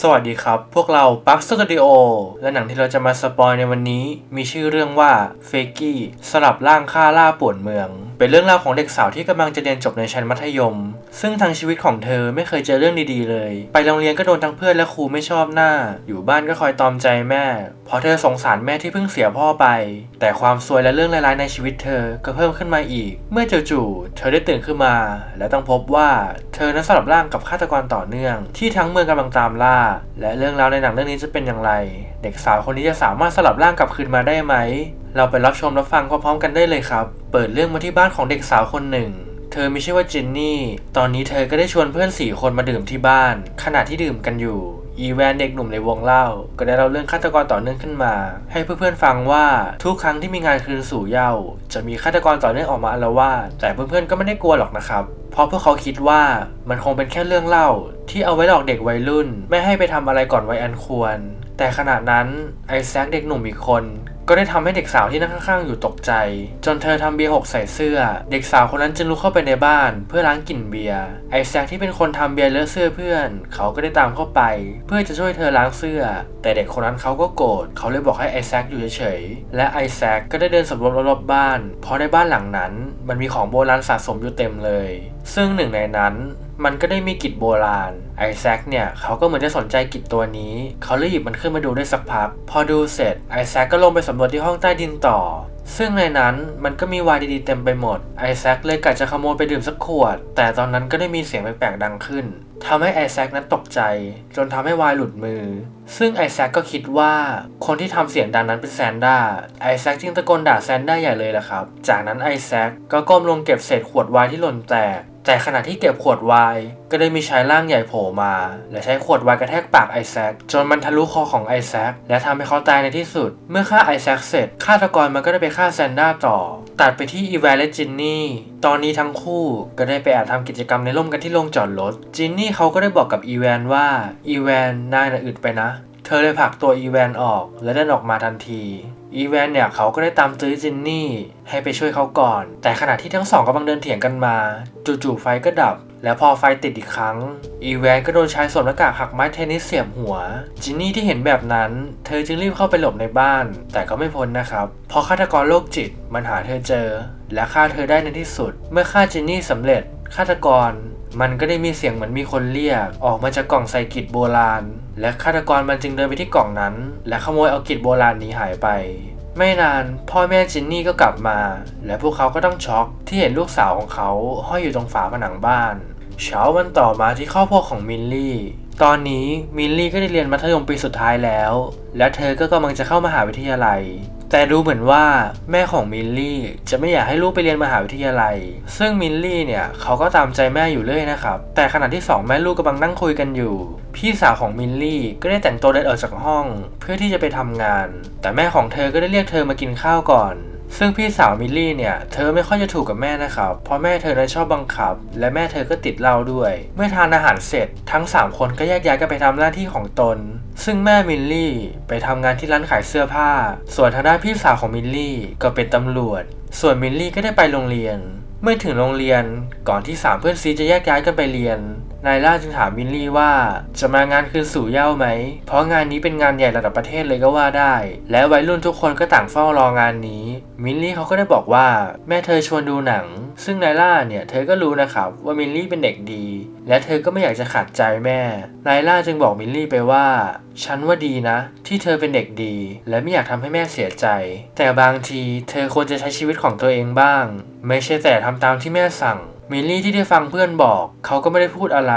สวัสดีครับ พวกเราปักสตูดิโอและหนังที่เราจะมาสปอยในวันนี้ มีชื่อเรื่องว่าเฟกี้สลับร่างฆ่าล่าป่วนเมือง เป็นเรื่องราวของเด็กสาวที่กำลังจะเรียนจบในชั้นมัธยม ซึ่งทางชีวิตของเธอไม่เคยเจอเรื่องดีๆเลย ไปโรงเรียนก็โดนทั้งเพื่อนและครูไม่ชอบหน้า อยู่บ้านก็คอยตอมใจแม่เพราะเธอสงสารแม่ที่เพิ่งเสียพ่อไป แต่ความซวยและเรื่องร้ายๆในชีวิตเธอก็เพิ่มขึ้นมาอีก เมื่อจู่ๆเธอได้ตื่นขึ้นมา และต้องพบว่าเธอนั้นสลับร่างกับฆาตกรต่อเนื่อง ที่ทั้งเมืองกำลังตามล่า และเรื่องราวในหนังเรื่องนี้จะเป็นอย่างไร เด็กสาวคนนี้จะสามารถสลับร่างกลับคืนมาได้ไหม เราไปรับชมรับฟังพร้อมๆกันได้เลยครับ เปิดเรื่องมาที่บ้านของเด็กสาวคนหนึ่ง เธอมีชื่อว่าจินนี่ ตอนนี้เธอก็ได้ชวนเพื่อนสี่คนมาดื่มที่บ้าน ขณะที่ดื่มกันอยู่ อีแวนเด็กหนุ่มในวงเล่า ก็ได้เล่าเรื่องฆาตกรต่อเนื่องขึ้นมา ให้เพื่อนๆฟังว่าทุกครั้งที่มีงานคืนสู่เย้าจะมีฆาตกรต่อเนื่องออกมาอาละวาสแต่เพื่อนๆก็ไม่ได้กลัวหรอกนะครับ เพราะพวกเขาคิดว่ามันคงเป็นแค่เรื่องเล่า ที่เอาไว้หลอกเด็กวัยรุ่น ไม่ให้ไปทำอะไรก่อนวัยอันควร แต่ขณะนั้นไอแซคเด็กหนุ่มอีกคน ก็ได้ทำให้เด็กสาวที่นั่งข้างๆ อยู่ตกใจ จนเธอทำเบียร์หกใส่เสื้อ เด็กสาวคนนั้นจึงลุกเข้าไปในบ้าน เพื่อล้างกลิ่นเบียร์ไอแซคที่เป็นคนทำเบียร์เลอะเสื้อเพื่อน เขาก็ได้ตามเข้าไป เพื่อจะช่วยเธอล้างเสื้อ แต่เด็กคนนั้นเขาก็โกรธเขาเลยบอกให้ไอแซคอยู่เฉยๆและไอแซคก็ได้เดินสำรวจรอบๆบ้าน เพราะในบ้านหลังนั้น มันมีของโบราณสะสมอยู่เต็มเลย ซึ่งหนึ่งในนั้น มันก็ได้มีกิจโบราณ ไอแซคเนี่ยเขาก็เหมือนจะสนใจกิจตัวนี้ เขาเลยหยิบมันขึ้นมาดูได้สักพัก พอดูเสร็จไอแซคก็ลงไปสำรวจที่ห้องใต้ดินต่อ ซึ่งในนั้นมันก็มีวน์ดีๆเต็มไปหมด ไอแซคเลยกะจะขโมยไปดื่มสักขวด แต่ตอนนั้นก็ได้มีเสียงแปลกๆดังขึ้นทำให้ไอแซคนั้นตกใจ จนทำให้วน์หลุดมือ ซึ่งไอแซคก็คิดว่าคนที่ทำเสียงดังนั้นเป็นแซนด้า ไอแซคจึงตะโกนด่าแซนด้าใหญ่เลยละครับ จากนั้นไอแซคก็ก้มลงเก็บเศษขวดวน์ที่หล่นแตก แต่ขณะที่เก็บขวดไวน์ก็ได้มีชายร่างใหญ่โผล่มา และใช้ขวดไวน์กระแทกปากไอแซคจนมันทะลุคอของไอแซคและทำให้เขาตายในที่สุด เมื่อฆ่าไอแซคเสร็จฆาตกรมันก็ได้ไปฆ่าแซนด้าต่อ ตัดไปที่อีแวนและจินนี่ ตอนนี้ทั้งคู่ก็ได้ไปแอบทำกิจกรรมในร่มกันที่โรงจอดรถ จินนี่เขาก็ได้บอกกับอีแวนว่าอีแวนนายน่ะอึดไปนะ เธอเลยผลักตัวอีแวนออกและเดินออกมาทันที อีแวนเนี่ยเขาก็ได้ตามตื้อจินนี่ให้ไปช่วยเขาก่อน แต่ขณะที่ทั้งสองกำลังเดินเถียงกันมา จู่ๆไฟก็ดับ แล้วพอไฟติดอีกครั้ง อีแวนก็โดนชายสวมหน้ากากหักไม้เทนนิสเสียบหัว จินนี่ที่เห็นแบบนั้น เธอจึงรีบเข้าไปหลบในบ้าน แต่ก็ไม่พ้นนะครับพราะฆาตกรโรคจิตมันหาเธอเจอ และฆ่าเธอได้ในที่สุด เมื่อฆ่าจินนี่สำเร็จฆาตกร มันก็ได้มีเสียงเหมือนมีคนเรียก ออกมาจากกล่องใส่กิจโบราณ และฆาตกรมันจึงเดินไปที่กล่องนั้น และขโมยเอากิจโบราณนี้หายไป ไม่นานพ่อแม่จินนี่ก็กลับมา และพวกเขาก็ต้องช็อกที่เห็นลูกสาวของเขาห้อยอยู่ตรงฝาผนังบ้าน เช้าวันต่อมาที่ครอบครัวของมิลลี่ ตอนนี้มินลี่ก็ได้เรียนมัธยมปีสุดท้ายแล้ว และเธอก็กำลังจะเข้ามหาวิทยาลัย แต่ดูเหมือนว่าแม่ของมิลลี่จะไม่อยากให้ลูกไปเรียนมหาวิทยาลัย ซึ่งมิลลี่เนี่ยเขาก็ตามใจแม่อยู่เรื่อยนะครับ แต่ขณะที่สองแม่ลูกกำลังนั่งคุยกันอยู่ พี่สาวของมิลลี่ก็ได้แต่งตัวเดินออกจากห้อง เพื่อที่จะไปทำงาน แต่แม่ของเธอก็ได้เรียกเธอมากินข้าวก่อน ซึ่งพี่สาวมิลลี่เนี่ย เธอไม่ค่อยจะถูกกับแม่นะครับ เพราะแม่เธอนั้นชอบบังคับ และแม่เธอก็ติดเหล้าด้วย เมื่อทานอาหารเสร็จ ทั้ง 3 คนก็แยกย้ายกันไปทำหน้าที่ของตน ซึ่งแม่มิลลี่ไปทำงานที่ร้านขายเสื้อผ้า ส่วนทางด้านพี่สาวของมิลลี่ก็เป็นตำรวจ ส่วนมิลลี่ก็ได้ไปโรงเรียน เมื่อถึงโรงเรียนก่อนที่สามเพื่อนซีจะแยกย้ายกันไปเรียน นายล่าจึงถามมิลลี่ว่า จะมางานคืนสู่เย้าไหม เพราะงานนี้เป็นงานใหญ่ระดับประเทศเลยก็ว่าได้ และวัยรุ่นทุกคนก็ต่างเฝ้ารองานนี้ มิลลี่เขาก็ได้บอกว่า แม่เธอชวนดูหนัง ซึ่งนายล่าเนี่ยเธอก็รู้นะครับว่ามิลลี่เป็นเด็กดี และเธอก็ไม่อยากจะขัดใจแม่ นายล่าจึงบอกมิลลี่ไปว่า ฉันว่าดีนะ ที่เธอเป็นเด็กดี และไม่อยากทำให้แม่เสียใจ แต่บางทีเธอควรจะใช้ชีวิตของตัวเองบ้าง ไม่ใช่แต่ทำตามที่แม่สั่ง มิลลี่ที่ได้ฟังเพื่อนบอก เขาก็ไม่ได้พูดอะไร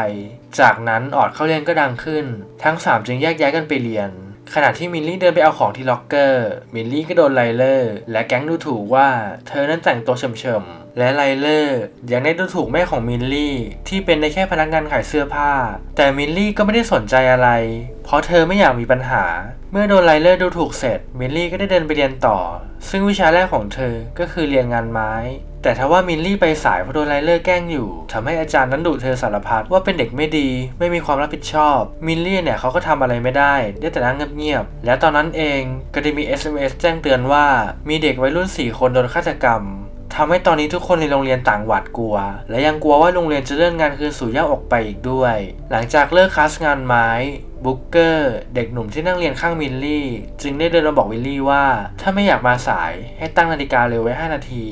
จากนั้นออดเข้าเรียนก็ดังขึ้น ทั้งสามจึงแยกย้ายกันไปเรียน ขณะที่มิลลี่เดินไปเอาของที่ล็อกเกอร์ มิลลี่ก็โดนไลเลอร์ และแก๊งดูถูกว่าเธอนั้นแต่งตัวเฉมๆ และไลเลอร์ยังได้ดูถูกแม่ของมิลลี่ที่เป็นได้แค่พนักงานขายเสื้อผ้า แต่มิลลี่ก็ไม่ได้สนใจอะไร เพราะเธอไม่อยากมีปัญหา เมื่อโดนไลเลอร์ดูถูกเสร็จ มิลลี่ก็ได้เดินไปเรียนต่อ ซึ่งวิชาแรกของเธอก็คือเรียนงานไม้ แต่ถ้าว่ามิลลี่ไปสายเพราะโดนไลเลอร์แกล้งอยู่ทำให้อาจารย์นั้นดุเธอสารพัดว่าเป็นเด็กไม่ดี ไม่มีความรับผิดชอบ มิลลี่เนี่ยเขาก็ทำอะไรไม่ได้ ได้แต่นั่งเงียบๆ และตอนนั้นเองก็ได้มี SMS แจ้งเตือนว่า มีเด็กวัยรุ่น 4 คนโดนฆาตกรรมทำให้ตอนนี้ทุกคนในโรงเรียนต่างหวาดกลัว และยังกลัวว่าโรงเรียนจะเลื่อนงานคืนสู่เย่าออกไปอีกด้วย หลังจากเลิกคลาสงานไม้ บุ๊กเกอร์เด็กหนุ่มที่นั่งเรียนข้างมิลลี่ จึงได้เดินมาบอกวิลลี่ว่า ถ้าไม่อยากมาสายให้ตั้งนาฬิกาเร็วไว้ 5 นาที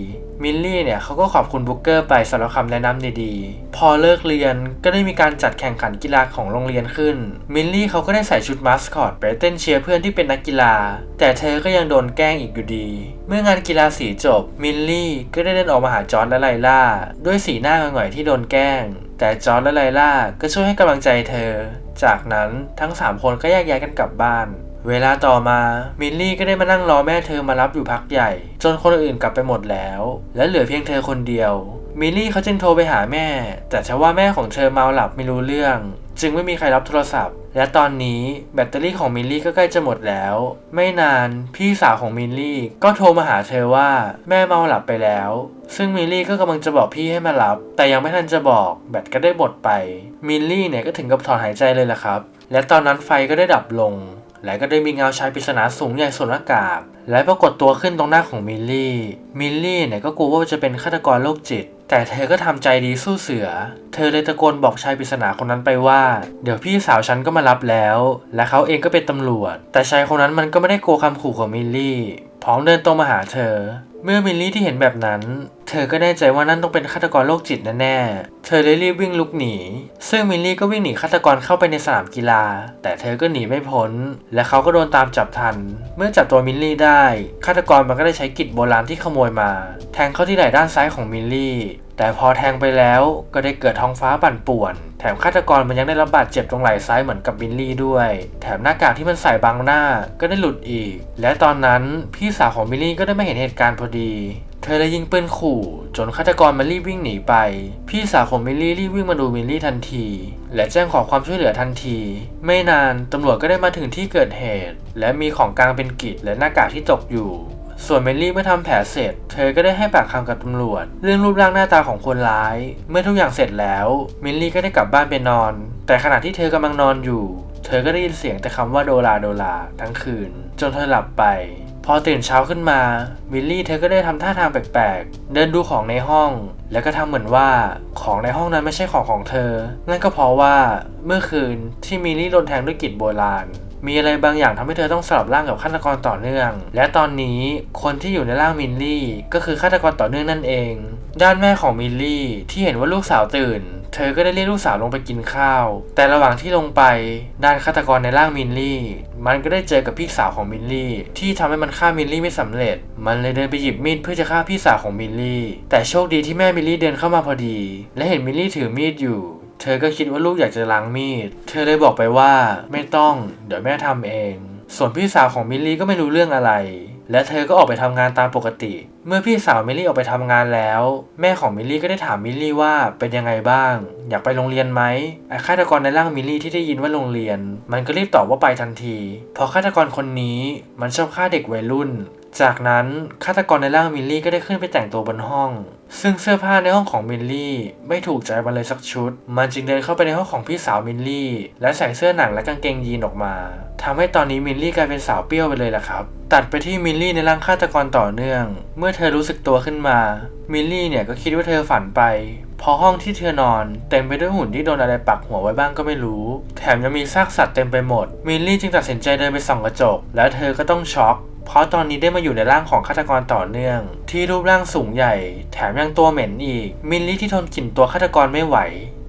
มิลลี่เนี่ยเขาก็ขอบคุณบุ๊กเกอร์ไปสำหรับคำแนะนำดีๆ พอเลิกเรียนก็ได้มีการจัดแข่งขันกีฬาของโรงเรียนขึ้น มิลลี่เขาก็ได้ใส่ชุดมาสคอตไปเต้นเชียร์เพื่อนที่เป็นนักกีฬา แต่เธอก็ยังโดนแกล้งอีกอยู่ดี เมื่องานกีฬาสีจบ มิลลี่ก็ได้เดินออกมาหาจอร์ดและไลล่าด้วยสีหน้าหงอยที่โดนแกล้ง แต่จอร์ดและไลล่าก็ช่วยให้กำลังใจเธอ จากนั้นทั้ง 3 คนก็แยกย้ายกันกลับบ้าน เวลาต่อมามินลี่ก็ได้มานั่งรอแม่เธอมารับอยู่พักใหญ่ จนคนอื่นกลับไปหมดแล้ว และเหลือเพียงเธอคนเดียวมิลลี่เขาจึงโทรไปหาแม่ แต่ทว่าแม่ของเธอเมาหลับไม่รู้เรื่อง จึงไม่มีใครรับโทรศัพท์ และตอนนี้แบตเตอรี่ของมิลลี่ก็ใกล้จะหมดแล้ว ไม่นานพี่สาวของมิลลี่ก็โทรมาหาเธอว่าแม่เมาหลับไปแล้ว ซึ่งมิลลี่ก็กำลังจะบอกพี่ให้มารับ แต่ยังไม่ทันจะบอกแบตก็ได้หมดไป มิลลี่เนี่ยก็ถึงกับถอนหายใจเลยล่ะครับ และตอนนั้นไฟก็ได้ดับลง และก็ได้มีเงาชายปริศนาสูงใหญ่ส่วนอากาศ และปรากฏตัวขึ้นตรงหน้าของมิลลี่ มิลลี่เนี่ยก็กลัวว่าจะเป็นฆาตกรโรคจิต แต่เธอก็ทำใจดีสู้เสือ เธอเลยตะโกนบอกชายปริศนาคนนั้นไปว่า เดี๋ยวพี่สาวฉันก็มารับแล้ว และเขาเองก็เป็นตำรวจ แต่ชายคนนั้นมันก็ไม่ได้กลัวคำขู่ของมิลลี่ พร้อมเดินตรงมาหาเธอ เมื่อมิลลี่ที่เห็นแบบนั้น เธอก็แน่ใจว่านั่นต้องเป็นฆาตกรโรคจิตแน่ๆ เธอเลยรีบวิ่งลุกหนี ซึ่งมิลลี่ก็วิ่งหนีฆาตกรเข้าไปในสนามกีฬา แต่เธอก็หนีไม่พ้น และเขาก็โดนตามจับทัน เมื่อจับตัวมิลลี่ได้ ฆาตกรมันก็ได้ใช้กิจโบราณที่ขโมยมา แทงเข้าที่ไหล่ด้านซ้ายของมิลลี่ แต่พอแทงไปแล้วก็ได้เกิดท้องฟ้าปั่นป่วน แถมฆาตกรมันยังได้รับบาดเจ็บตรงไหล่ซ้ายเหมือนกับมิลลี่ด้วย แถมหน้ากากที่มันใส่บังหน้าก็ได้หลุดอีก และตอนนั้นพี่สาวของมิลลี่ก็ได้ไม่เห็นเหตุการณ์พอดี เธอเลยยิงปืนขู่จนฆาตกรมันรีบวิ่งหนีไป พี่สาวของมิลลี่รีบวิ่งมาดูมิลลี่ทันที และแจ้งขอความช่วยเหลือทันที ไม่นานตำรวจก็ได้มาถึงที่เกิดเหตุ และมีของกลางเป็นกิจและหน้ากากที่ตกอยู่ ส่วนเมลลี่เมื่อทำแผลเสร็จ เธอก็ได้ให้ปากคำกับตำรวจ เรื่องรูปร่างหน้าตาของคนร้าย เมื่อทุกอย่างเสร็จแล้วเมลลี่ก็ได้กลับบ้านไปนอน แต่ขณะที่เธอกำลังนอนอยู่ เธอก็ได้ยินเสียงแต่คำว่าโดราโดราทั้งคืน จนเธอหลับไป พอตื่นเช้าขึ้นมามิลลี่เธอก็ได้ทำท่าทางแปลกๆ เดินดูของในห้อง แล้วก็ทำเหมือนว่าของในห้องนั้นไม่ใช่ของของเธอ นั่นก็เพราะว่าเมื่อคืนที่มิลลี่โดนแทงด้วยกิจโบราณ มีอะไรบางอย่างทำให้เธอต้องสลับร่างกับฆาตกรต่อเนื่อง และตอนนี้คนที่อยู่ในร่างมิลลี่ ก็คือฆาตกรต่อเนื่องนั่นเอง ด้านแม่ของมิลลี่ที่เห็นว่าลูกสาวตื่น เธอก็ได้เรียกลูกสาวลงไปกินข้าว แต่ระหว่างที่ลงไปด้านฆาตกรในร่างมิลลี่ มันก็ได้เจอกับพี่สาวของมิลลี่ ที่ทำให้มันฆ่ามิลลี่ไม่สำเร็จ มันเลยเดินไปหยิบมีดเพื่อจะฆ่าพี่สาวของมิลลี่ แต่โชคดีที่แม่มิลลี่เดินเข้ามาพอดี และเห็นมิลลี่ถือมีดอยู่ เธอก็คิดว่าลูกอยากจะล้างมีด เธอเลยบอกไปว่าไม่ต้อง เดี๋ยวแม่ทำเอง ส่วนพี่สาวของมิลลี่ก็ไม่รู้เรื่องอะไร และเธอก็ออกไปทำงานตามปกติ เมื่อพี่สาวมิลลี่ออกไปทำงานแล้ว แม่ของมิลลี่ก็ได้ถามมิลลี่ว่าเป็นยังไงบ้าง อยากไปโรงเรียนไหมไอ้ฆาตกรในร่างมิลลี่ที่ได้ยินว่าโรงเรียน มันก็รีบตอบว่าไปทันทีเพราะฆาตกรคนนี้มันชอบฆ่าเด็กวัยรุ่น จากนั้นฆาตกรในร่างมิลลี่ก็ได้ขึ้นไปแต่งตัวบนห้อง ซึ่งเสื้อผ้าในห้องของมิลลี่ไม่ถูกใจมันเลยสักชุด มันจึงเดินเข้าไปในห้องของพี่สาวมิลลี่และใส่เสื้อหนังและกางเกงยีนออกมาทำให้ตอนนี้มิลลี่กลายเป็นสาวเปรี้ยวไปเลยล่ะครับ ตัดไปที่มิลลี่ในร่างฆาตกรต่อเนื่อง เมื่อเธอรู้สึกตัวขึ้นมา มิลลี่เนี่ยก็คิดว่าเธอฝันไปพอห้องที่เธอนอนเต็มไปด้วยหุ่นที่โดนอะไรปักหัวไว้บ้างก็ไม่รู้ แถมยังมีซากสัตว์เต็มไปหมด มิลลี่จึงตัดสินใจเดินไปส่องกระจก แล้วเธอก็ต้องช็อก เพราะตอนนี้ได้มาอยู่ในร่างของฆาตกรต่อเนื่อง ที่รูปร่างสูงใหญ่ แถมยังตัวเหม็นอีก มินลี่ที่ทนกลิ่นตัวฆาตกรไม่ไหว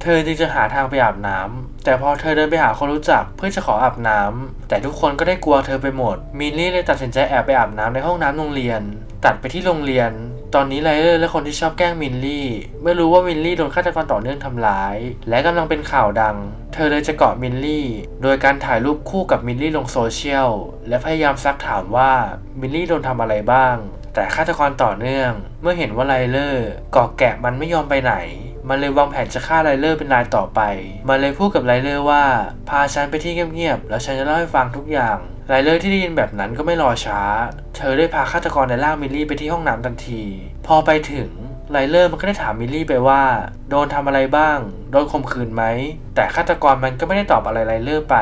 เธอจึงจะหาทางไปอาบน้ำแต่พอเธอเดินไปหาคนรู้จักเพื่อจะขออาบน้ำแต่ทุกคนก็ได้กลัวเธอไปหมด มินลี่เลยตัดสินใจแอบไปอาบน้ำในห้องน้ำโรงเรียน ตัดไปที่โรงเรียน ตอนนี้ไลเลอร์และคนที่ชอบแกล้งมิลลี่เมื่อรู้ว่ามิลลี่โดนฆาตกรต่อเนื่องทำร้าย และกำลังเป็นข่าวดัง เธอเลยจะเกาะมิลลี่ โดยการถ่ายรูปคู่กับมิลลี่ลงโซเชียลและพยายามซักถามว่ามิลลี่โดนทำอะไรบ้าง แต่ฆาตกรต่อเนื่อง เมื่อเห็นว่าไลเลอร์เกาะแกะมันไม่ยอมไปไหน มันเลยวางแผนจะฆ่าไลเลอร์เป็นรายต่อไป มันเลยพูดกับไลเลอร์ว่า พาฉันไปที่เงียบๆแล้วฉันจะเล่าให้ฟังทุกอย่าง ไลเลอร์ที่ได้ยินแบบนั้นก็ไม่รอช้า เธอได้พาฆาตกรในร่างมิลลี่ไปที่ห้องน้ำทันที พอไปถึงไลเลอร์มันก็ได้ถามมิลลี่ไปว่า โดนทำอะไรบ้าง โดนข่มขืนไหม แต่ฆาตกรมันก็ไม่ได้ตอบอะไรไลเลอร์ไป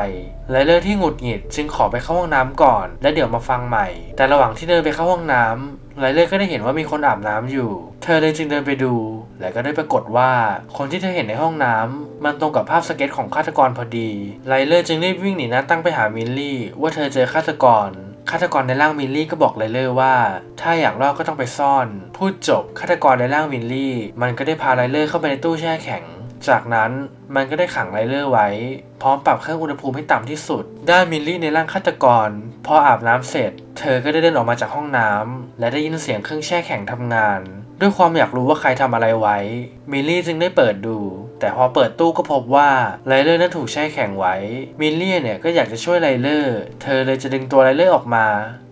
ไลเลอร์ที่หงุดหงิดจึงขอไปเข้าห้องน้ำก่อน และเดี๋ยวมาฟังใหม่ แต่ระหว่างที่เดินไปเข้าห้องน้ำไลเลอร์ก็ได้เห็นว่ามีคนอาบน้ำอยู่ เธอเลยจึงเดินไปดู และก็ได้ปรากฏว่าคนที่เธอเห็นในห้องน้ำมันตรงกับภาพสเก็ตของฆาตกรพอดี ไลเลอร์จึงรีบวิ่งหนีหน้าตั้งไปหามิลลี่ ว่าเธอเจอฆาตกรฆาตกรในร่างมิลลี่ก็บอกไลเลอร์ว่า ถ้าอยากรอดก็ต้องไปซ่อน พูดจบฆาตกรในร่างมิลลี่ มันก็ได้พาไลเลอร์เข้าไปในตู้แช่แข็ง จากนั้นมันก็ได้ขังไลเลอร์ไว้ พร้อมปรับเครื่องอุณหภูมิให้ต่ำที่สุด ด้านมิลลี่ในร่างฆาตกร พออาบน้ำเสร็จ เธอก็ได้เดินออกมาจากห้องน้ำและได้ยินเสียงเครื่องแช่แข็งทำงาน ด้วยความอยากรู้ว่าใครทำอะไรไว้ มิลลี่จึงได้เปิดดู แต่พอเปิดตู้ก็พบว่าไลเลอร์นั้นถูกแช่แข็งไว้ มิลลี่เนี่ยก็อยากจะช่วยไลเลอร์ เธอเลยจะดึงตัวไลเลอร์ออกมา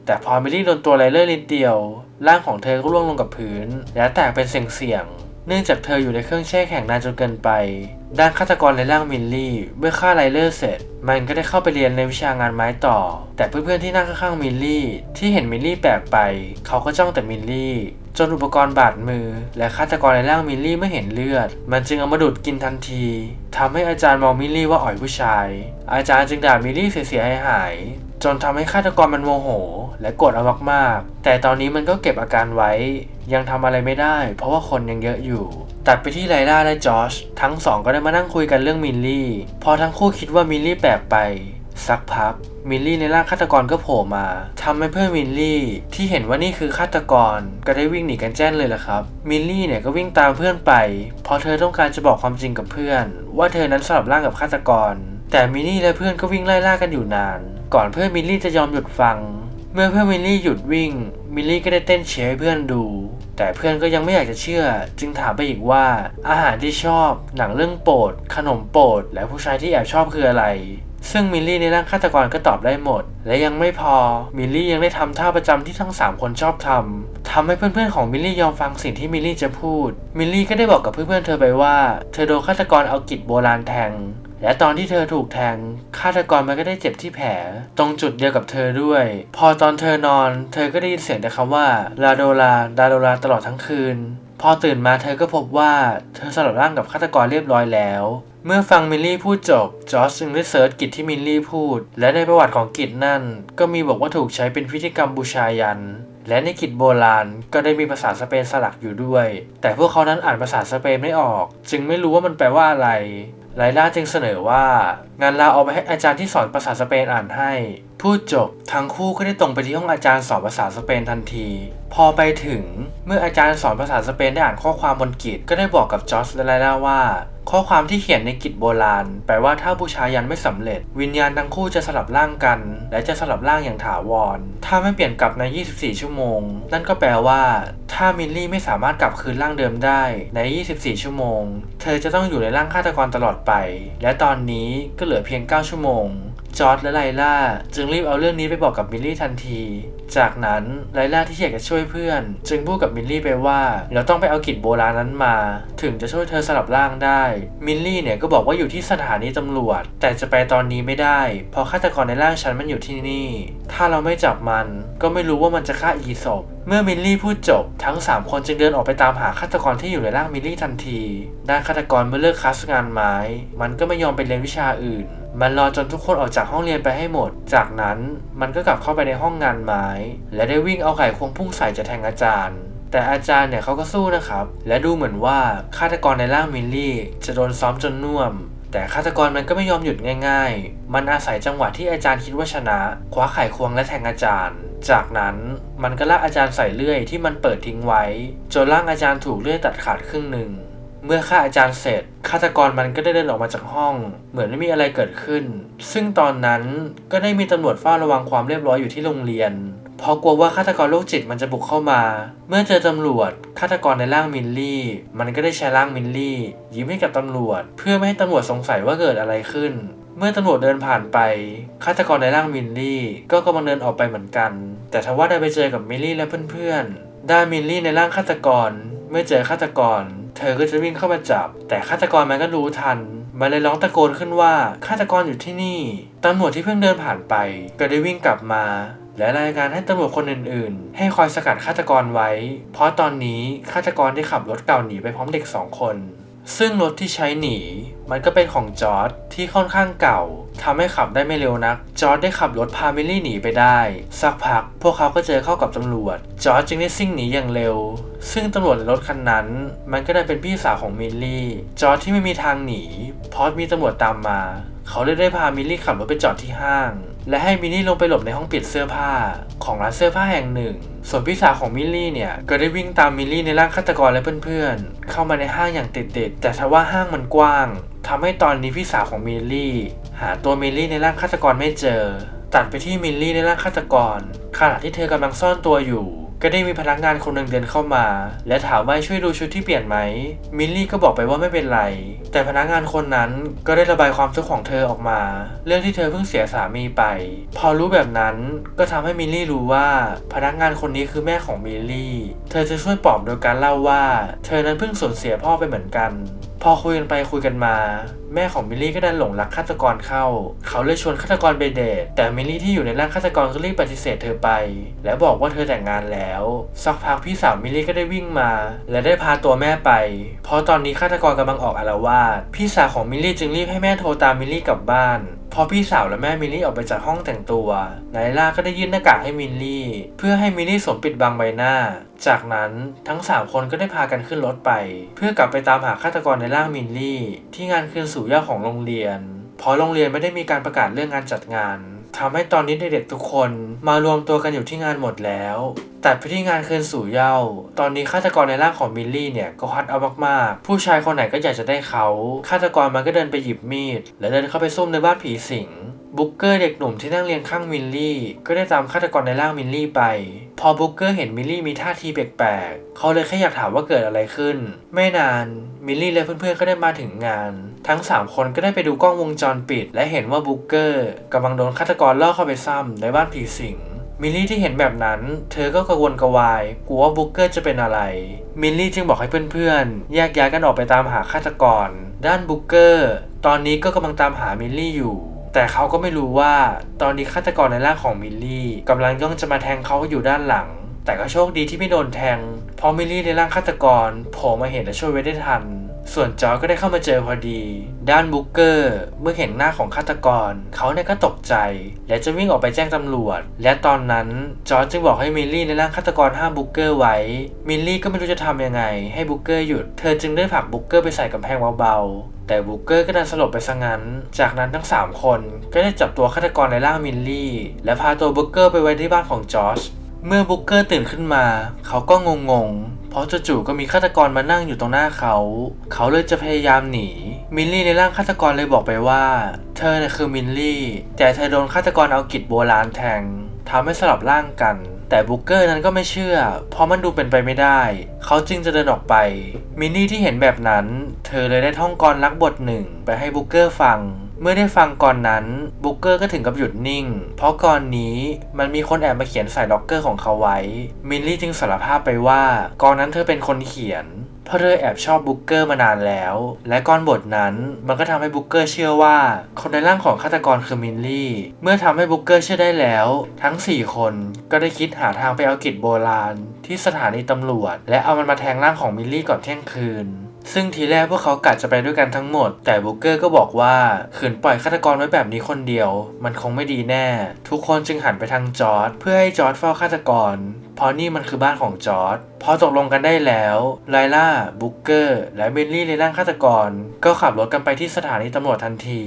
แต่พอมิลลี่โดนตัวไลเลอร์นิดเดียว ร่างของเธอก็ร่วงลงกับพื้น และแตกเป็นเสียงเนื่องจากเธออยู่ในเครื่องแช่แข็งนานจนเกินไป ด้านฆาตกรในร่างมิลลี่ เมื่อฆ่าไลเลอร์เสร็จ มันก็ได้เข้าไปเรียนในวิชางานไม้ต่อ แต่เพื่อนๆที่นั่งข้างๆมิลลี่ ที่เห็นมิลลี่แปลกไป เขาก็จ้องแต่มิลลี่ จนอุปกรณ์บาดมือ และฆาตกรในร่างมิลลี่ไม่เห็นเลือด มันจึงเอามาดูดกินทันทีทำให้อาจารย์มองมิลลี่ว่าอ่อยผู้ชาย อาจารย์จึงด่ามิลลี่เสียหายจนทำให้ฆาตกรมันโมโห และโกรธเอามากๆ แต่ตอนนี้มันก็เก็บอาการไว้ ยังทำอะไรไม่ได้ เพราะว่าคนยังเยอะอยู่ ตัดไปที่ไลล่าและจอชทั้งสองก็ได้มานั่งคุยกันเรื่องมิลลี่ พอทั้งคู่คิดว่ามิลลี่แปลกไป สักพักมิลลี่ในร่างฆาตกรก็โผล่มาทำให้เพื่อนมิลลี่ที่เห็นว่านี่คือฆาตกรก็ได้วิ่งหนีกันแจ้นเลยละครับ มิลลี่เนี่ยก็วิ่งตามเพื่อนไป เพราะเธอต้องการจะบอกความจริงกับเพื่อน ว่าเธอนั้นสลับร่างกับฆาตกร แต่มิลลี่และเพื่อนก็วิ่งไล่ล่ากันอยู่นาน ก่อนเพื่อนมิลลี่จะยอมหยุดฟัง เมื่อเพื่อนมิลลี่หยุดวิ่ง มิลลี่ก็ได้เต้นเชียร์ให้เพื่อนดู แต่เพื่อนก็ยังไม่อยากจะเชื่อ จึงถามไปอีกว่า อาหารที่ชอบ หนังเรื่องโปรด ขนมโปรด และผู้ชายที่แอบชอบคืออะไร ซึ่งมิลลี่ในร่างฆาตกรก็ตอบได้หมด และยังไม่พอ มิลลี่ยังได้ทำท่าประจำที่ทั้ง 3 คนชอบทำทำให้เพื่อนๆของมิลลี่ยอมฟังสิ่งที่มิลลี่จะพูด มิลลี่ก็ได้บอกกับเพื่อนๆเธอไปว่า เธอโดนฆาตกรเอากิจโบราณแทง และตอนที่เธอถูกแทง ฆาตกรมันก็ได้เจ็บที่แผล ตรงจุดเดียวกับเธอด้วย พอตอนเธอนอน เธอก็ได้ยินเสียงแต่คำว่าลาโดลาดาโดลาตลอดทั้งคืน พอตื่นมาเธอก็พบว่า เธอสลับร่างกับฆาตกรเรียบร้อยแล้ว เมื่อฟังมิลลี่พูดจบ จอร์จจึงได้เซิร์ชกิจที่มิลลี่พูด และในประวัติของกิจนั่น ก็มีบอกว่าถูกใช้เป็นพิธีกรรมบูชายัน และในกิจโบราณก็ได้มีภาษาสเปนสลักอยู่ด้วย แต่พวกเขานั้นอ่านภาษาสเปนไม่ออก จึงไม่รู้ว่ามันแปลว่าอะไรไลล่าจึงเสนอว่า งานเราเอาไปให้อาจารย์ที่สอนภาษาสเปนอ่านให้ พูดจบ ทั้งคู่ก็ได้ตรงไปที่ห้องอาจารย์สอนภาษาสเปนทันที พอไปถึง เมื่ออาจารย์สอนภาษาสเปนได้อ่านข้อความบนกิจก็ได้บอกกับจอร์จและไลล่าว่า ข้อความที่เขียนในกิจโบราณ แปลว่าถ้าบูชายันไม่สำเร็จ วิญญาณทั้งคู่จะสลับร่างกัน และจะสลับร่างอย่างถาวร ถ้าไม่เปลี่ยนกลับใน 24 ชั่วโมง นั่นก็แปลว่า ถ้ามิลลี่ไม่สามารถกลับคืนร่างเดิมได้ใน 24 ชั่วโมง เธอจะต้องอยู่ในร่างฆาตกรตลอดไป และตอนนี้ก็เหลือเพียง 9 ชั่วโมง จอร์ดและไลล่า จึงรีบเอาเรื่องนี้ไปบอกกับมิลลี่ทันที จากนั้นไลล่าที่อยากจะช่วยเพื่อน จึงพูดกับมิลลี่ไปว่าเราต้องไปเอากิจโบราณนั้นมา ถึงจะช่วยเธอสลับร่างได้ มิลลี่เนี่ยก็บอกว่าอยู่ที่สถานีตำรวจ แต่จะไปตอนนี้ไม่ได้ เพราะฆาตกรในร่างฉันมันอยู่ที่นี่ ถ้าเราไม่จับมันก็ไม่รู้ว่ามันจะฆ่าอีศพเมื่อมิลลี่พูดจบ ทั้ง 3 คนจึงเดินออกไปตามหาฆาตกรที่อยู่ในร่างมิลลี่ทันทีด้านฆาตกรเมื่อเลิกคลาสงานไม้ มันก็ไม่ยอมไปเรียนวิชาอื่น มันรอจนทุกคนออกจากห้องเรียนไปให้หมด จากนั้นมันก็กลับเข้าไปในห้องงานไม้ และได้วิ่งเอาไข่ควงพุ่งใส่จะแทงอาจารย์ แต่อาจารย์เนี่ยเขาก็สู้นะครับ และดูเหมือนว่าฆาตกรในร่างมิลลี่ จะโดนซ้อมจนน่วม แต่ฆาตกรมันก็ไม่ยอมหยุดง่าย ๆ มันอาศัยจังหวะที่อาจารย์คิดว่าชนะ คว้าไข่ควงและแทงอาจารย์ จากนั้นมันก็ลากอาจารย์ใส่เลื่อยที่มันเปิดทิ้งไว้ จนร่างอาจารย์ถูกเลื่อยตัดขาดครึ่งหนึ่ง เมื่อฆ่าอาจารย์เสร็จฆาตกรมันก็ได้เดินออกมาจากห้อง เหมือนไม่มีอะไรเกิดขึ้น ซึ่งตอนนั้นก็ได้มีตำรวจเฝ้าระวังความเรียบร้อยอยู่ที่โรงเรียนเพราะกลัวว่าฆาตกรโรคจิตมันจะบุกเข้ามา เมื่อเจอตำรวจฆาตกรในร่างมิลลี่ มันก็ได้ใช้ร่างมิลลี่ ยิ้มให้กับตำรวจ เพื่อไม่ให้ตำรวจสงสัยว่าเกิดอะไรขึ้น เมื่อตำรวจเดินผ่านไปฆาตกรในร่างมิลลี่ ก็กำลังเดินออกไปเหมือนกัน แต่ทว่าได้ไปเจอกับมิลลี่และเพื่อนๆด้านมิลลี่ในร่างฆาตกร เมื่อเจอฆาตกร เธอก็จะวิ่งเข้ามาจับ แต่ฆาตกรมันก็รู้ทัน มันเลยร้องตะโกนขึ้นว่าฆาตกรอยู่ที่นี่ตำรวจที่เพิ่งเดินผ่านไป ก็ได้วิ่งกลับมา และรายงานให้ตำรวจคนอื่นๆ ให้คอยสกัดฆาตกรไว้ เพราะตอนนี้ฆาตกรได้ขับรถเก่าหนีไปพร้อมเด็กสองคน ซึ่งรถที่ใช้หนี มันก็เป็นของจอร์ดที่ค่อนข้างเก่าทำให้ขับได้ไม่เร็วนัก จอร์ดได้ขับรถพาเมลลี่หนีไปได้ สักพักพวกเขาก็เจอเข้ากับตำรวจ จอร์ดจึงได้ซิ่งหนีอย่างเร็ว ซึ่งตำรวจในรถคันนั้น มันก็ได้เป็นพี่สาวของมิลลี่ จอร์ดที่ไม่มีทางหนีเพราะมีตำรวจตามมา เขาเลยได้พามิลลี่ขับรถไปจอดที่ห้าง และให้มิลลี่ลงไปหลบในห้องปิดเสื้อผ้า ของร้านเสื้อผ้าแห่งหนึ่ง ส่วนพี่สาวของมิลลี่เนี่ย ก็ได้วิ่งตามมิลลี่ในร่างฆาตกรและเพื่อนๆ เข้ามาในห้างอย่างติดๆ แต่ทว่าห้างมันกว้างทำให้ตอนนี้พี่สาวของมิลลี่ หาตัวมิลลี่ในร่างฆาตกรไม่เจอ ตัดไปที่มิลลี่ในร่างฆาตกร ขณะที่เธอกำลังซ่อนตัวอยู่ ก็ได้มีพนักงานคนหนึ่งเดินเข้ามา และถามว่าช่วยดูชุดที่เปลี่ยนไหม มิลลี่ก็บอกไปว่าไม่เป็นไร แต่พนักงานคนนั้นก็ได้ระบายความทุกข์ของเธอออกมา เรื่องที่เธอเพิ่งเสียสามีไป พอรู้แบบนั้นก็ทำให้มิลลี่รู้ว่าพนักงานคนนี้คือแม่ของมิลลี่ เธอจะช่วยปลอบโดยการเล่าว่า เธอนั้นเพิ่งสูญเสียพ่อไปเหมือนกัน พอคุยกันไปคุยกันมา แม่ของมิลลี่ก็ดันหลงรักฆาตกรเข้า เขาเลยชวนฆาตกรไปเดท แต่มิลลี่ที่อยู่ในร่างฆาตกรก็รีบปฏิเสธเธอไป และบอกว่าเธอแต่งงานแล้ว สักพักพี่สาวมิลลี่ก็ได้วิ่งมา และได้พาตัวแม่ไป เพราะตอนนี้ฆาตกรกำลังออกอารวาสพี่สาวของมิลลี่จึงรีบให้แม่โทรตามมิลลี่กลับบ้าน อพี่สาวและแม่มิลลี่ออกไปจากห้องแต่งตัวไนล่าก็ได้ยื่นหน้ากากให้มิลลี่ เพื่อให้มิลลี่สวมปิดบังใบหน้า จากนั้นทั้ง 3 คนก็ได้พากันขึ้นรถไป เพื่อกลับไปตามหาฆาตกรในร่างมิลลี่ ที่งานคืนสู่ย่าของโรงเรียนเพราะโรงเรียนไม่ได้มีการประกาศเรื่องงานจัดงาน ทำให้ตอนนี้เด็กๆทุกคนมารวมตัวกันอยู่ที่งานหมดแล้วตัดไปที่งานคืนสู่เย้า ตอนนี้ฆาตกรในร่างของมิลลี่เนี่ยก็ฮัตเอามากๆ ผู้ชายคนไหนก็อยากจะได้เขาฆาตกรมันก็เดินไปหยิบมีด และเดินเข้าไปซุ่มในบ้านผีสิง บุ๊กเกอร์เด็กหนุ่มที่นั่งเรียงข้างมิลลี่ ก็ได้ตามฆาตกรในร่างมิลลี่ไป พอบุ๊กเกอร์เห็นมิลลี่มีท่าทีแปลกๆ เขาเลยแค่อยากถามว่าเกิดอะไรขึ้น ไม่นาน มิลลี่และเพื่อนๆก็ได้มาถึงงาน ทั้ง 3 คนก็ได้ไปดูกล้องวงจรปิด และเห็นว่าบุ๊กเกอร์กำลังโดนฆาตกรล่อเข้าไปซ้ำในบ้านผีสิงมิลลี่ที่เห็นแบบนั้น เธอก็กังวลกระวาย กลัวว่าบุ๊กเกอร์จะเป็นอะไร มิลลี่จึงบอกให้เพื่อนๆ แยกย้ายกันออกไปตามหาฆาตกร ด้านบุ๊กเกอร์ ตอนนี้ก็กำลังตามหามิลลี่อยู่ แต่เขาก็ไม่รู้ว่าตอนนี้ฆาตกรในร่างของมิลลี่กำลังย่องจะมาแทงเขาอยู่ด้านหลัง แต่ก็โชคดีที่ไม่โดนแทงเพราะมิลลี่ในร่างฆาตกรโผล่มาเห็นและช่วยไว้ได้ทัน ส่วนจอร์จก็ได้เข้ามาเจอพอดี ด้านบุ๊กเกอร์เมื่อเห็นหน้าของฆาตกร เขาเนี่ยก็ตกใจ และจะวิ่งออกไปแจ้งตำรวจ และตอนนั้นจอร์จจึงบอกให้มิลลี่ในร่างฆาตกรห้ามบุ๊กเกอร์ไว้ มิลลี่ก็ไม่รู้จะทำยังไง ให้บุ๊กเกอร์หยุด เธอจึงได้ผลักบุ๊กเกอร์ไปใส่กำแพงเบาๆ แต่บุ๊กเกอร์ก็ดันสลบไปซะงั้น จากนั้นทั้ง 3 คนก็ได้จับตัวฆาตกรในร่างมิลลี่ และพาตัวบุ๊กเกอร์ไปไว้ที่บ้านของจอร์จ เมื่อบุ๊กเกอร์ตื่นขึ้นมา เขาก็งงๆ เพราะจู่ๆก็มีฆาตกรมานั่งอยู่ตรงหน้าเขา เขาเลยจะพยายามหนี มิลลี่ในร่างฆาตกรเลยบอกไปว่า เธอน่ะคือมิลลี่ แต่เธอโดนฆาตกรเอากิจโบราณแทงทำให้สลับร่างกัน แต่บุ๊กเกอร์นั้นก็ไม่เชื่อ เพราะมันดูเป็นไปไม่ได้ เขาจึงจะเดินออกไป มิลลี่ที่เห็นแบบนั้น เธอเลยได้ท่องกรรักบทหนึ่งไปให้บุ๊กเกอร์ฟัง เมื่อได้ฟังก่อนนั้นบุ๊กเกอร์ก็ถึงกับหยุดนิ่ง เพราะก่อนนี้มันมีคนแอบมาเขียนใส่ล็อกเกอร์ของเขาไว้ มิลลี่จึงสารภาพไปว่าก่อนนั้นเธอเป็นคนเขียนเพราะเธอแอบชอบบุ๊กเกอร์มานานแล้ว และก่อนบทนั้นมันก็ทำให้บุ๊กเกอร์เชื่อว่า คนในร่างของฆาตกรคือมิลลี่ เมื่อทำให้บุ๊กเกอร์เชื่อได้แล้ว ทั้ง 4 คนก็ได้คิดหาทางไปเอากิจโบราณ ที่สถานีตำรวจ และเอามันมาแทงร่างของมิลลี่ก่อนเที่ยงคืน ซึ่งทีแรกพวกเขากะจะไปด้วยกันทั้งหมด แต่บุกเกอร์ก็บอกว่าขืนปล่อยฆาตกรไว้แบบนี้คนเดียว มันคงไม่ดีแน่ ทุกคนจึงหันไปทางจอร์ดเพื่อให้จอร์ดเฝ้าฆาตกร เพราะนี่มันคือบ้านของจอร์ดพอตกลงกันได้แล้วไลล่าบุกเกอร์และเบนลี่ในร่างฆาตกร ก็ขับรถกันไปที่สถานีตำรวจทันที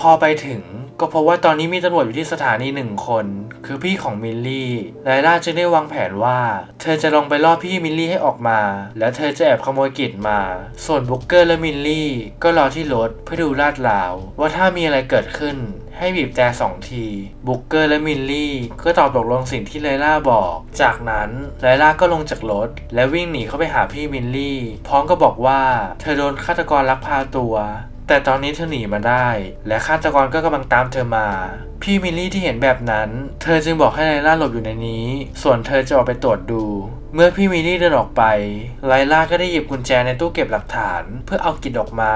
พอไปถึงก็พบว่าตอนนี้มีตำรวจอยู่ที่สถานีหนึ่งคน คือพี่ของมิลลี่ไลล่าจึงได้วางแผนว่า เธอจะลงไปล่อพี่มิลลี่ให้ออกมา แล้วเธอจะแอบขโมยกิจมา ส่วนบุ๊กเกอร์และมิลลี่ก็รอที่รถเพื่อดูลาดลาว ว่าถ้ามีอะไรเกิดขึ้นให้บีบแต่สองที บุ๊กเกอร์และมิลลี่ก็ตอบตกลงสิ่งที่ไลล่าบอก จากนั้นไลล่าก็ลงจากรถ และวิ่งหนีเข้าไปหาพี่มิลลี่ พร้อมก็บอกว่า เธอโดนฆาตกรลักพาตัว แต่ตอนนี้เธอหนีมาได้ และฆาตกรก็กำลังตามเธอมา พี่มิลลี่ที่เห็นแบบนั้น เธอจึงบอกให้ไลล่าหลบอยู่ในนี้ ส่วนเธอจะออกไปตรวจดู เมื่อพี่มิลลี่เดินออกไป ไลล่าก็ได้หยิบกุญแจในตู้เก็บหลักฐาน เพื่อเอากิดออกมา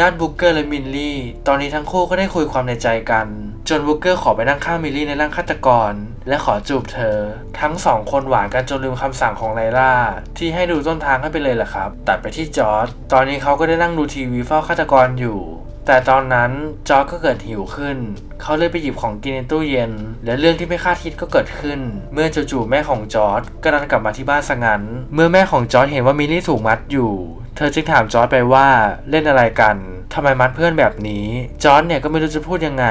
ด้านบุ๊กเกอร์และมิลลี่ ตอนนี้ทั้งคู่ก็ได้คุยความในใจกัน จนบุ๊กเกอร์ขอไปนั่งข้างมิลลี่ในร่างฆาตกร และขอจูบเธอ ทั้งสองคนหวานกันจนลืมคำสั่งของไลล่า ที่ให้ดูต้นทางให้ไปเลยแหละครับ ตัดไปที่จอร์ดตอนนี้เขาก็ได้นั่งดูทีวีเฝ้าฆาตกรอยู่ แต่ตอนนั้นจอร์ดก็เกิดหิวขึ้น เขาเลยไปหยิบของกินในตู้เย็น และเรื่องที่ไม่คาดคิดก็เกิดขึ้น เมื่อจู่ๆแม่ของจอร์ดก็ดันกลับมาที่บ้านซะงั้น เมื่อแม่ของจอร์ดเห็นว่ามิลลี่ถูกมัดอยู่ เธอจึงถามจอร์ดไปว่าเล่นอะไรกันทำไมมัดเพื่อนแบบนี้ จอร์ดเนี่ยก็ไม่รู้จะพูดยังไง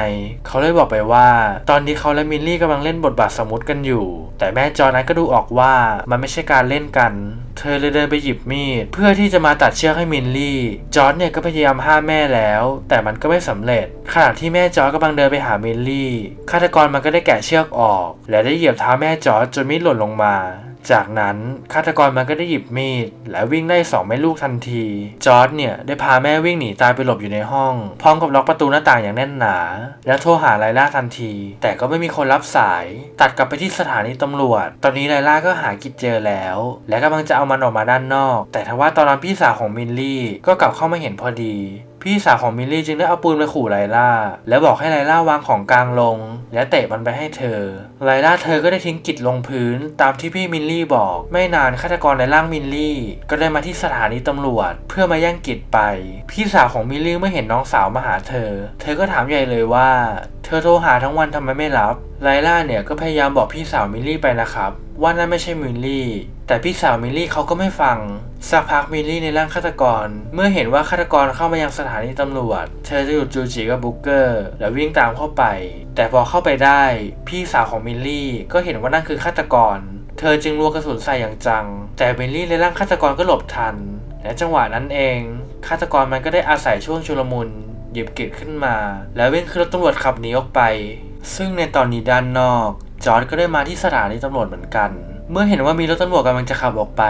เขาเลยบอกไปว่า ตอนนี้เขาและมิลลี่กำลังเล่นบทบาทสมมติกันอยู่ แต่แม่จอร์ดนั้นก็ดูออกว่ามันไม่ใช่การเล่นกัน เธอเลยเดินไปหยิบมีด เพื่อที่จะมาตัดเชือกให้มินลี่ จอร์ดเนี่ยก็พยายามห้ามแม่แล้ว แต่มันก็ไม่สำเร็จ ขณะที่แม่จอร์ดกำลังเดินไปหามินลี่ ฆาตกรมันก็ได้แกะเชือกออก และได้เหยียบเท้าแม่จอร์ดจนมีดหล่นลงมา จากนั้นฆาตกรมันก็ได้หยิบมีด และวิ่งไล่สองแม่ลูกทันที จอร์ดเนี่ยได้พาแม่วิ่งหนีตายไปหลบอยู่ในห้อง พร้อมกับล็อกประตูหน้าต่างอย่างแน่นหนา แล้วโทรหาไลล่าทันที แต่ก็ไม่มีคนรับสาย ตัดกลับไปที่สถานีตำรวจ ตอนนี้ไลล่าก็หากิจเจอแล้ว และกำลังจะเอามันออกมาด้านนอก แต่ทว่าตอนนั้นพี่สาวของมินลี่ก็กลับเข้ามาเห็นพอดีพี่สาวของมิลลี่จึงได้เอาปืนไปขู่ไลล่า แล้วบอกให้ไลล่าวางของกลางลง และเตะมันไปให้เธอ ไลล่าเธอก็ได้ทิ้งกิจลงพื้น ตามที่พี่มิลลี่บอก ไม่นานฆาตกรในร่างมิลลี่ ก็ได้มาที่สถานีตำรวจ เพื่อมาแย่งกิจไป พี่สาวของมิลลี่เมื่อเห็นน้องสาวมาหาเธอ เธอก็ถามใหญ่เลยว่า เธอโทรหาทั้งวันทำไมไม่รับไลล่าเนี่ยก็พยายามบอกพี่สาวมิลลี่ไปนะครับ ว่านั่นไม่ใช่มิลลี่ แต่พี่สาวมิลลี่เขาก็ไม่ฟัง สักพักมิลลี่ในร่างฆาตกร เมื่อเห็นว่าฆาตกรเข้ามายังสถานีตำรวจ เธอจะหยุดจูจีกับบุ๊กเกอร์ แล้ววิ่งตามเข้าไป แต่พอเข้าไปได้ พี่สาวของมิลลี่ก็เห็นว่านั่นคือฆาตกร เธอจึงรัวกระสุนใส่อย่างจัง แต่มิลลี่ในร่างฆาตกรก็หลบทัน และจังหวะนั้นเองฆาตกรมันก็ได้อาศัยช่วงชุลมุนหยิบกิจขึ้นมา แล้ววิ่งขึ้นรถตำรวจขับหนีออกไป ซึ่งในตอนนี้ด้านนอก จอร์ดก็ได้มาที่สถานีตำรวจเหมือนกัน เมื่อเห็นว่ามีรถตำรวจกำลังจะขับออกไป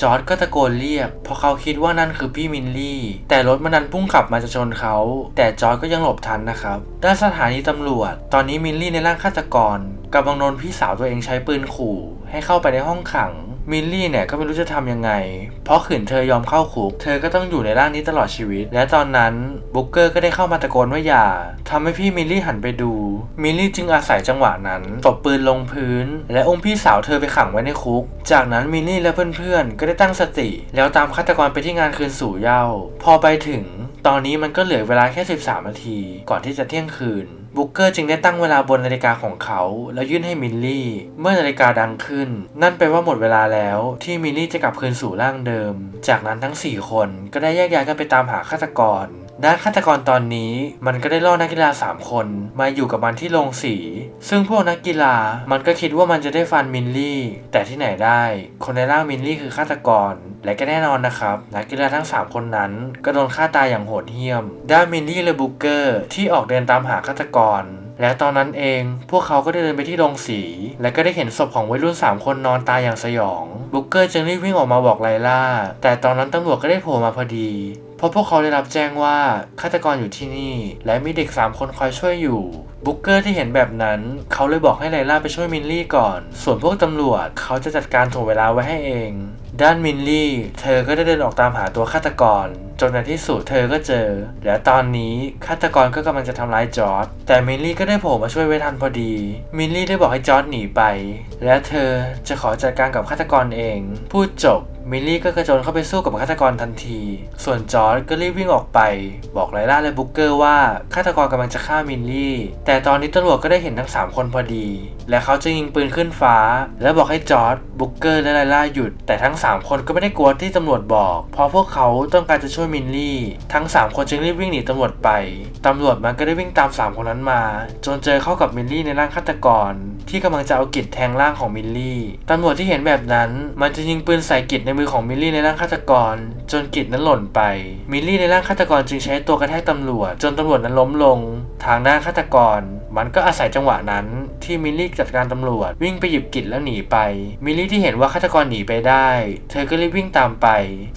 จอร์ดก็ตะโกนเรียก เพราะเขาคิดว่านั่นคือพี่มินลี่ แต่รถมันดันพุ่งขับมาจะชนเขา แต่จอร์ดก็ยังหลบทันนะครับด้านสถานีตำรวจ ตอนนี้มินลี่ในร่างฆาตกรกำลังโดนพี่สาวตัวเองใช้ปืนขู่ ให้เข้าไปในห้องขัง มิลลี่เนี่ยก็ไม่รู้จะทำยังไง เพราะขืนเธอยอมเข้าคุก เธอก็ต้องอยู่ในร่างนี้ตลอดชีวิต และตอนนั้นบุ๊กเกอร์ก็ได้เข้ามาตะโกนว่าอย่าทำให้พี่มิลลี่หันไปดู มิลลี่จึงอาศัยจังหวะนั้นตบปืนลงพื้น และอุ้มพี่สาวเธอไปขังไว้ในคุก จากนั้นมิลลี่และเพื่อนๆก็ได้ตั้งสติ แล้วตามฆาตกรไปที่งานคืนสู่เหย้าพอไปถึง ตอนนี้มันก็เหลือเวลาแค่ 13 นาที ก่อนที่จะเที่ยงคืน บุกเกอร์จึงได้ตั้งเวลาบนนาฬิกาของเขา แล้วยื่นให้มิลลี่ เมื่อนาฬิกาดังขึ้น นั่นแปลว่าหมดเวลาแล้วที่มิลลี่จะกลับคืนสู่ร่างเดิม จากนั้นทั้ง 4 คนก็ได้แยกย้ายกันไปตามหาฆาตกร ด้านฆาตกรตอนนี้มันก็ได้ล่อนักกีฬา 3 คนมาอยู่กับมันที่โรงสี ซึ่งพวกนักกีฬามันก็คิดว่ามันจะได้ฟันมิลลี่ แต่ที่ไหนได้ คนในร่างมิลลี่คือฆาตกร และก็แน่นอนนะครับ นักกีฬาทั้ง 3 คนนั้น ก็โดนฆ่าตายอย่างโหดเหี้ยม ด้านมิลลี่และบุกเกอร์ที่ออกเดินตามหาฆาตกรและตอนนั้นเองพวกเขาก็ได้เดินไปที่โรงสี และก็ได้เห็นศพของวัยรุ่น 3 คนนอนตายอย่างสยอง บุกเกอร์จึงรีบวิ่งออกมาบอกไลล่า แต่ตอนนั้นตำรวจก็ได้โผล่มาพอดี เพราะพวกเขาได้รับแจ้งว่าฆาตกรอยู่ที่นี่ และมีเด็ก 3 คนคอยช่วยอยู่บุ๊กเกอร์ที่เห็นแบบนั้น เขาเลยบอกให้ไลล่าไปช่วยมินลี่ก่อน ส่วนพวกตำรวจเขาจะจัดการถ่วงเวลาไว้ให้เอง ด้านมินลี่ เธอก็ได้เดินออกตามหาตัวฆาตกร จนในที่สุดเธอก็เจอ และตอนนี้ฆาตกรก็กำลังจะทำร้ายจอร์ดแต่มินลี่ก็ได้โผล่มาช่วยไว้ทันพอดี มินลี่ได้บอกให้จอร์ดหนีไป และเธอจะขอจัดการกับฆาตกรเอง พูดจบ มิลลี่ก็กระโจนเข้าไปสู้กับฆาตกรทันที ส่วนจอร์ดก็รีบวิ่งออกไป บอกไลล่าและบุ๊กเกอร์ว่าฆาตกรกำลังจะฆ่ามิลลี่ แต่ตอนนี้ตำรวจก็ได้เห็นทั้ง 3 คนพอดี และเขาจึงยิงปืนขึ้นฟ้า และบอกให้จอร์ดบุ๊กเกอร์และไลล่าหยุด แต่ทั้ง 3 คนก็ไม่ได้กลัวที่ตำรวจบอก เพราะพวกเขาต้องการจะช่วยมิลลี่ ทั้ง 3 คนจึงรีบวิ่งหนีตำรวจไป ตำรวจมันก็ได้วิ่งตาม 3 คนนั้นมา จนเจอเข้ากับมิลลี่ในร่างฆาตกร ที่กำลังจะเอากิจแทงร่างของมิลลี่ ตำรวจที่เห็นแบบนั้น มันจะยิงปืนใส่กิจในมือของมิลลี่ในร่างฆาตกร จนกิจนั้นหล่นไป มิลลี่ในร่างฆาตกรจึงใช้ตัวกระแทกตำรวจ จนตำรวจนั้นล้มลง ทางด้านฆาตกร มันก็อาศัยจังหวะนั้นที่มิลลี่จัดการตำรวจ วิ่งไปหยิบกิจแล้วหนีไป มิลลี่ที่เห็นว่าฆาตกรหนีไปได้ เธอก็รีบวิ่งตามไป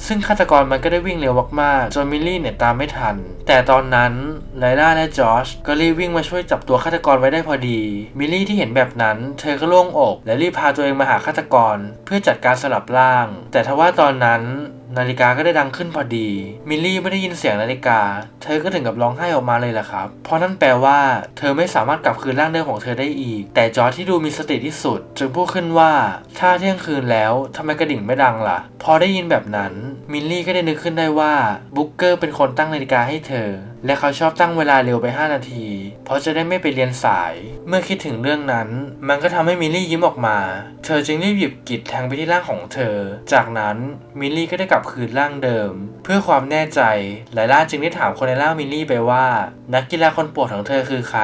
ซึ่งฆาตกรมันก็ได้วิ่งเร็วมากๆจนมิลลี่เนี่ยตามไม่ทัน แต่ตอนนั้นไลล่าและจอชก็รีบวิ่งมาช่วยจับตัวฆาตกรไว้ได้พอดี มิลลี่ที่เห็นแบบนั้น เธอก็โล่งอก และรีบพาตัวเองมาหาฆาตกร เพื่อจัดการสลับร่าง แต่ทว่าตอนนั้น นาฬิกาก็ได้ดังขึ้นพอดี มิลลี่ไม่ได้ยินเสียงนาฬิกา เธอก็ถึงกับร้องไห้ออกมาเลยล่ะครับ เพราะนั่นแปลว่า เธอไม่สามารถกลับคืนร่างเดิมของเธอได้อีก แต่จอร์จที่ดูมีสติที่สุด จึงพูดขึ้นว่า ถ้าเที่ยงคืนแล้วทำไมกระดิ่งไม่ดังล่ะ พอได้ยินแบบนั้น มิลลี่ก็ได้นึกขึ้นได้ว่าบุ๊กเกอร์เป็นคนตั้งนาฬิกาให้เธอ และเขาชอบตั้งเวลาเร็วไป 5 นาที เพราะจะได้ไม่ไปเรียนสาย เมื่อคิดถึงเรื่องนั้น มันก็ทำให้มิลลี่ยิ้มออกมา เธอจึงรีบหยิบกิจแทงไปที่ร่างของเธอ จากนั้นมิลลี่ก็ได้กลับคืนร่างเดิม เพื่อความแน่ใจไลล่าจึงได้ถามคนในร่างมิลลี่ไปว่า นักกีฬาคนโปรดของเธอคือใคร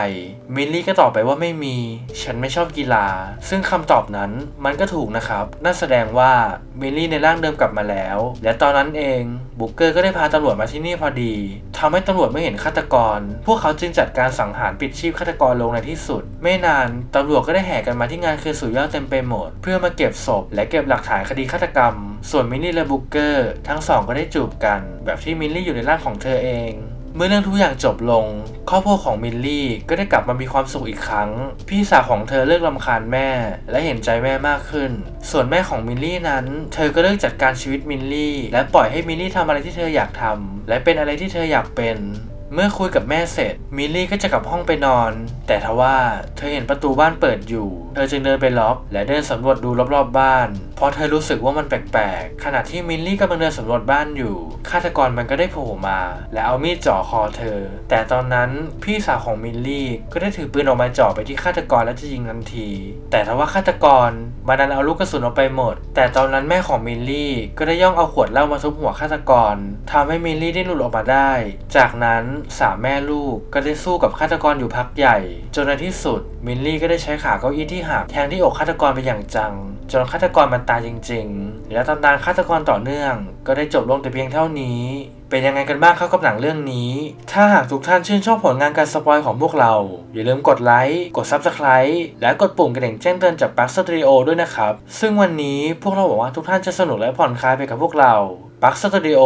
มิลลี่ก็ตอบไปว่าไม่มี ฉันไม่ชอบกีฬา ซึ่งคำตอบนั้นมันก็ถูกนะครับ นั่นแสดงว่ามิลลี่ในร่างเดิมกลับมาแล้ว และตอนนั้นเองบุ๊กเกอร์ก็ได้พาตำรวจมาที่นี่พอดีทำให้ตำรวจไม่เห็นฆาตกร พวกเขาจึงจัดการสังหารปิดชีพฆาตกรลงในที่สุด ไม่นานตำรวจก็ได้แห่กันมาที่งานคืนสู่ยอดเต็มไปหมด เพื่อมาเก็บศพ และเก็บหลักฐานคดีฆาตกรรม ส่วนมิลลี่และบุกเกอร์ทั้งสองก็ได้จูบกัน แบบที่มิลลี่อยู่ในร่างของเธอเองเมื่อเรื่องทุกอย่างจบลง ครอบครัวของมิลลี่ก็ได้กลับมามีความสุขอีกครั้ง พี่สาวของเธอเลิกรำคาญแม่ และเห็นใจแม่มากขึ้น ส่วนแม่ของมิลลี่นั้น เธอก็เลิกจัดการชีวิตมิลลี่ และปล่อยให้มิลลี่ทำอะไรที่เธออยากทำและเป็นอะไรที่เธออยากเป็น เมื่อคุยกับแม่เสร็จ มิลลี่ก็จะกลับห้องไปนอน แต่ทว่าเธอเห็นประตูบ้านเปิดอยู่ เธอจึงเดินไปล็อก และเดินสำรวจดูรอบๆบ้าน เพราะเธอรู้สึกว่ามันแปลกๆ ขณะที่มิลลี่กำลังเดินสำรวจบ้านอยู่ ฆาตกรมันก็ได้โผล่มา และเอามีดจ่อคอเธอ แต่ตอนนั้นพี่สาวของมิลลี่ก็ได้ถือปืนออกมาจ่อไปที่ฆาตกรและจะยิงทันที แต่ทว่าฆาตกรมันดันเอาลูกกระสุนออกไปหมด แต่ตอนนั้นแม่ของมิลลี่ก็ได้ย่องเอาขวดเหล้ามาทุบหัวฆาตกรทำให้มิลลี่ได้หลุดออกมาได้ จากนั้นสามแม่ลูกก็ได้สู้กับฆาตกรอยู่พักใหญ่ จนในที่สุดมิลลี่ก็ได้ใช้ขาเก้าอี้ที่หักแทงที่อกฆาตกรไปอย่างจัง จนฆาตกรมันตายจริง ๆ และตำนานฆาตกรต่อเนื่อง ก็ได้จบลงแต่เพียงเท่านี้ เป็นยังไงกันบ้างครับกับหนังเรื่องนี้ ถ้าหากทุกท่านชื่นชอบผลงานการสปอยของพวกเรา อย่าลืมกดไลค์ กด Subscribe และกดปุ่มกระดิ่งแจ้งเตือนจากปักสตรีโอด้วยนะครับ ซึ่งวันนี้พวกเราหวังว่าทุกท่านจะสนุกและผ่อนคลายไปกับพวกเราปักสตรีโอ